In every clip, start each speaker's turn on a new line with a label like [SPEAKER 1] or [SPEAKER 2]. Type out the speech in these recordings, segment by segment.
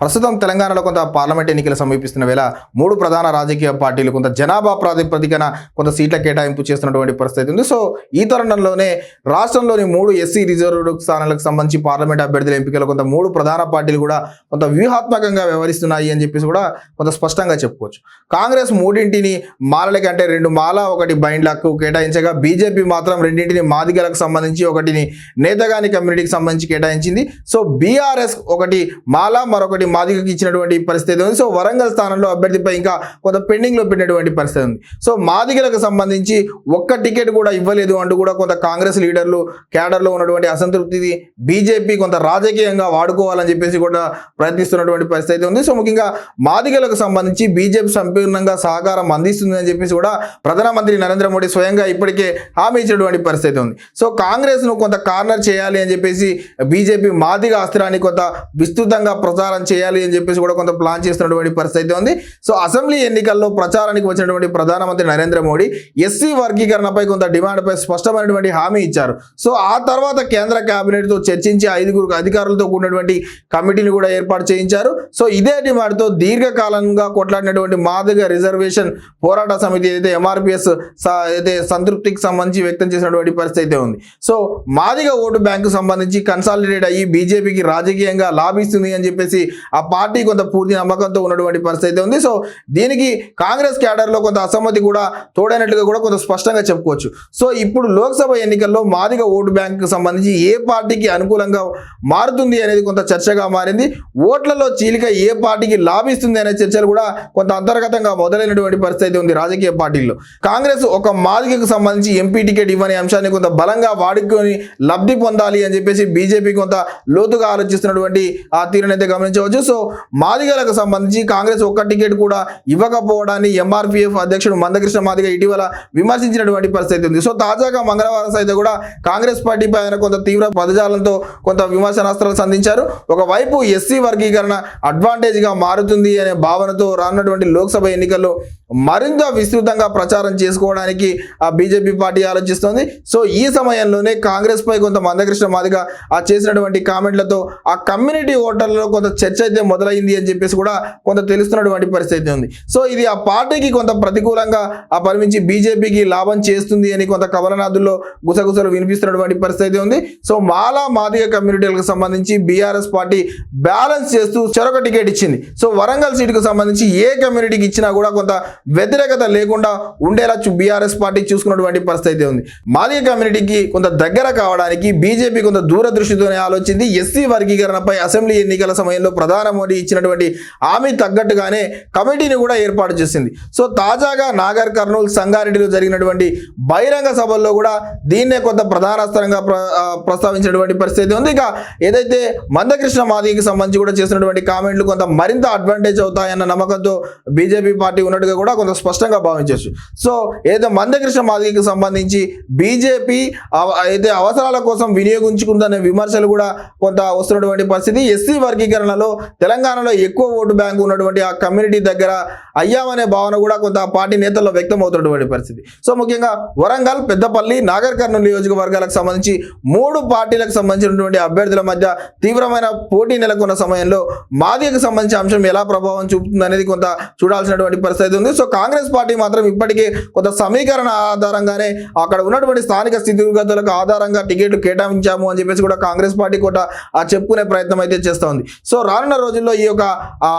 [SPEAKER 1] ప్రస్తుతం తెలంగాణలో కొంత పార్లమెంట్ ఎన్నికలు సమీపిస్తున్న వేళ మూడు ప్రధాన రాజకీయ పార్టీలు కొంత జనాభా ప్రాతిపదికన కొంత సీట్ల కేటాయింపు చేస్తున్నటువంటి పరిస్థితి ఉంది. సో ఈ తరుణంలోనే రాష్ట్రంలోని మూడు ఎస్సీ రిజర్వ్డ్ స్థానాలకు సంబంధించి పార్లమెంట్ అభ్యర్థుల ఎంపికలు కొంత మూడు ప్రధాన పార్టీలు కూడా కొంత వ్యూహాత్మకంగా వ్యవహరిస్తున్నాయి అని చెప్పేసి కూడా కొంత స్పష్టంగా చెప్పుకోవచ్చు. కాంగ్రెస్ మూడింటిని మాలల అంటే రెండు మాల ఒకటి బైండ్లకు కేటాయించగా బీజేపీ మాత్రం రెండింటిని మాదిగలకు సంబంధించి ఒకటిని నేతగాని కమ్యూనిటీకి సంబంధించి కేటాయించింది. సో బీఆర్ఎస్ ఒకటి మాల మరొకటి మాదిగకి ఇచ్చినటువంటి పరిస్థితి ఉంది. సో వరంగల్ స్థానంలో అభ్యర్థిపై ఇంకా కొంత పెండింగ్లో పెట్టినటువంటి పరిస్థితి ఉంది. సో మాదిగలకు సంబంధించి ఒక్క టికెట్ కూడా ఇవ్వలేదు అంటూ కూడా కొంత కాంగ్రెస్ లీడర్లు క్యాడర్లో ఉన్నటువంటి అసంతృప్తి బీజేపీ కొంత రాజకీయంగా వాడుకోవాలని చెప్పేసి కూడా ప్రయత్నిస్తున్నటువంటి పరిస్థితి ఉంది. సో ముఖ్యంగా మాదిగలకు సంబంధించి బీజేపీ సంపూర్ణంగా సహకారం అందిస్తుంది అని చెప్పేసి కూడా ప్రధానమంత్రి నరేంద్ర మోడీ స్వయంగా ఇప్పటికే హామీ ఇచ్చినటువంటి పరిస్థితి ఉంది. సో కాంగ్రెస్ను కొంత కార్నర్ చేయాలి అని చెప్పేసి బీజేపీ మాదిగ అస్త్రాన్ని కొంత విస్తృతంగా ప్రచారం చేయాలి అని చెప్పేసి కూడా కొంత ప్లాన్ చేస్తున్నటువంటి పరిస్థితి ఉంది. సో అసెంబ్లీ ఎన్నికల్లో ప్రచారానికి వచ్చినటువంటి ప్రధానమంత్రి నరేంద్ర మోడీ ఎస్సీ వర్గీకరణపై కొంత డిమాండ్పై స్పష్టమైనటువంటి హామీ ఇచ్చారు. సో ఆ తర్వాత కేంద్ర కేబినెట్తో చర్చించి ఐదుగురు అధికారులతో కూడినటువంటి కమిటీని కూడా ఏర్పాటు చేయించారు. సో ఇదే డిమాండ్తో దీర్ఘకాలంగా కొట్లాడినటువంటి మాదిగ రిజర్వేషన్ పోరాట సమితి ఏదైతే ఎంఆర్పిఎస్ అయితే సంతృప్తికి సంబంధించి వ్యక్తం చేసినటువంటి పరిస్థితి అయితే ఉంది. సో మాదిగ ఓటు బ్యాంకు సంబంధించి కన్సాలిడేట్ అయ్యి బీజేపీకి రాజకీయంగా లాభిస్తుంది అని చెప్పేసి ఆ పార్టీ కొంత పూర్తి నమ్మకంతో ఉన్నటువంటి పరిస్థితి అయితే ఉంది. సో దీనికి కాంగ్రెస్ క్యాడర్లో కొంత అసమ్మతి కూడా తోడైనట్లుగా కూడా కొంత స్పష్టంగా చెప్పుకోవచ్చు. సో ఇప్పుడు లోక్సభ ఎన్నికల్లో మాదిగ ఓటు బ్యాంకుకు సంబంధించి ఏ పార్టీకి అనుకూలంగా మారుతుంది అనేది కొంత చర్చగా మారింది. ఓట్లలో చీలిక ఏ పార్టీకి లాభిస్తుంది అనే చర్చలు కూడా కొంత అంతర్గతంగా మొదలైనటువంటి పరిస్థితి ఉంది రాజకీయ పార్టీల్లో. కాంగ్రెస్ ఒక మాదిగకు సంబంధించి ఎంపీ టికెట్ ఇవ్వని అంశాన్ని కొంత బలంగా వాడుకొని లబ్ధి పొందాలి అని చెప్పేసి బీజేపీ కొంత లోతుగా ఆలోచిస్తున్నటువంటి ఆ తీరునైతే గమనించవచ్చు. సో మాదిగలకు సంబంధించి కాంగ్రెస్ ఒక్క టికెట్ కూడా ఇవ్వకపోవడాన్ని ఎంఆర్పీఎఫ్ అధ్యక్షుడు మందకృష్ణ మాదిగ ఇటీవల విమర్శించినటువంటి పరిస్థితి ఉంది. సో తాజాగా మంగళవారం సైతం కూడా కాంగ్రెస్ పార్టీపై ఆయన కొంత తీవ్ర పదజాలంతో కొంత విమర్శనాస్త్రాలు సంధించారు. ఒకవైపు ఎస్సీ వర్గీకరణ అడ్వాంటేజ్గా మారుతుంది అనే భావనతో రానున్నటువంటి లోక్సభ ఎన్నికల్లో మరింత విస్తృతంగా ప్రచారం చేసుకోవడానికి ఆ బీజేపీ పార్టీ ఆలోచిస్తోంది. సో ఈ సమయంలోనే కాంగ్రెస్ పై కొంత మందకృష్ణ మాదిగ ఆ చేసినటువంటి కామెంట్లతో ఆ కమ్యూనిటీ ఓటర్లలో కొంత చర్చ అయితే మొదలైంది అని చెప్పేసి కూడా కొంత తెలుస్తున్నటువంటి పరిస్థితి ఉంది. సో ఇది ఆ పార్టీకి కొంత ప్రతికూలంగా ఆ పరిమించి బీజేపీకి లాభం చేస్తుంది అని కొంత కవలనాథుల్లో గుసగుసలు వినిపిస్తున్నటువంటి పరిస్థితి ఉంది. సో మాలా మాదిగ కమ్యూనిటీలకు సంబంధించి బీఆర్ఎస్ పార్టీ బ్యాలెన్స్ చేస్తూ చెరొక టికెట్ ఇచ్చింది. సో వరంగల్ సీటుకు సంబంధించి ఏ కమ్యూనిటీకి ఇచ్చినా కూడా కొంత వ్యతిరేకత లేకుండా ఉండేలా బీఆర్ఎస్ పార్టీ చూసుకున్నటువంటి పరిస్థితి ఉంది. మాదిగ కమ్యూనిటీకి కొంత దగ్గర కావడానికి బీజేపీ కొంత దూరదృష్టితోనే ఆలోచించి ఎస్సీ వర్గీకరణపై అసెంబ్లీ ఎన్నికల సమయంలో ప్రధాన మోడీ ఇచ్చినటువంటి హామీ తగ్గట్టుగానే కమిటీని కూడా ఏర్పాటు చేసింది. సో తాజాగా నాగర్ కర్నూలు సంగారెడ్డిలో జరిగినటువంటి బహిరంగ సభల్లో కూడా దీన్నే కొంత ప్రధానాస్త్రంగా ప్ర ప్రస్తావించినటువంటి పరిస్థితి ఉంది. ఇక ఏదైతే మందకృష్ణ మాదికి సంబంధించి కూడా చేసినటువంటి కామెంట్లు కొంత మరింత అడ్వాంటేజ్ అవుతాయన్న నమ్మకంతో బీజేపీ పార్టీ ఉన్నట్టుగా కూడా కొంత స్పష్టంగా భావించవచ్చు. సో ఏదో మందకృష్ణ మాదిగకి సంబంధించి బీజేపీ అయితే అవసరాల కోసం వినియోగించుకుందనే విమర్శలు కూడా కొంత వస్తున్నటువంటి పరిస్థితి. ఎస్సీ వర్గీకరణలో తెలంగాణలో ఎక్కువ ఓటు బ్యాంకు ఉన్నటువంటి ఆ కమ్యూనిటీ దగ్గర అయ్యామనే భావన కూడా కొంత పార్టీ నేతల్లో వ్యక్తం అవుతున్నటువంటి పరిస్థితి. సో ముఖ్యంగా వరంగల్ పెద్దపల్లి నాగర్ కర్నూలు నియోజకవర్గాలకు సంబంధించి మూడు పార్టీలకు సంబంధించినటువంటి అభ్యర్థుల మధ్య తీవ్రమైన పోటీ నెలకొన్న సమయంలో మాదిగకు సంబంధించిన అంశం ఎలా ప్రభావం చూపుతుంది అనేది కొంత చూడాల్సినటువంటి పరిస్థితి ఉంది. సో కాంగ్రెస్ పార్టీ మాత్రం ఇప్పటికే కొంత సమీకరణ ఆధారంగానే అక్కడ ఉన్నటువంటి స్థానిక స్థితిగతులకు ఆధారంగా టికెట్లు కేటాయించాము అని చెప్పేసి కూడా కాంగ్రెస్ పార్టీ కూడా ఆ చెప్పుకునే ప్రయత్నం అయితే చేస్తోంది సో రానున్న రోజుల్లో ఈ యొక్క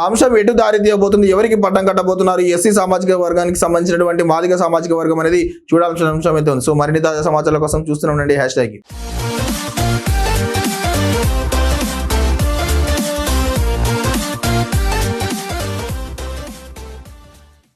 [SPEAKER 1] అంశం ఎటు దారి తీయబోతుంది ఎవరికి పట్టం కట్టబోతున్నారు? ఎస్సీ సామాజిక వర్గానికి సంబంధించినటువంటి మాదిక సామాజిక వర్గం అనేది చూడాల్సిన అంశం అయితే ఉంది. సో మరిన్ని తాజా సమాచారాల కోసం చూస్తూనే ఉండండి. Hash tag.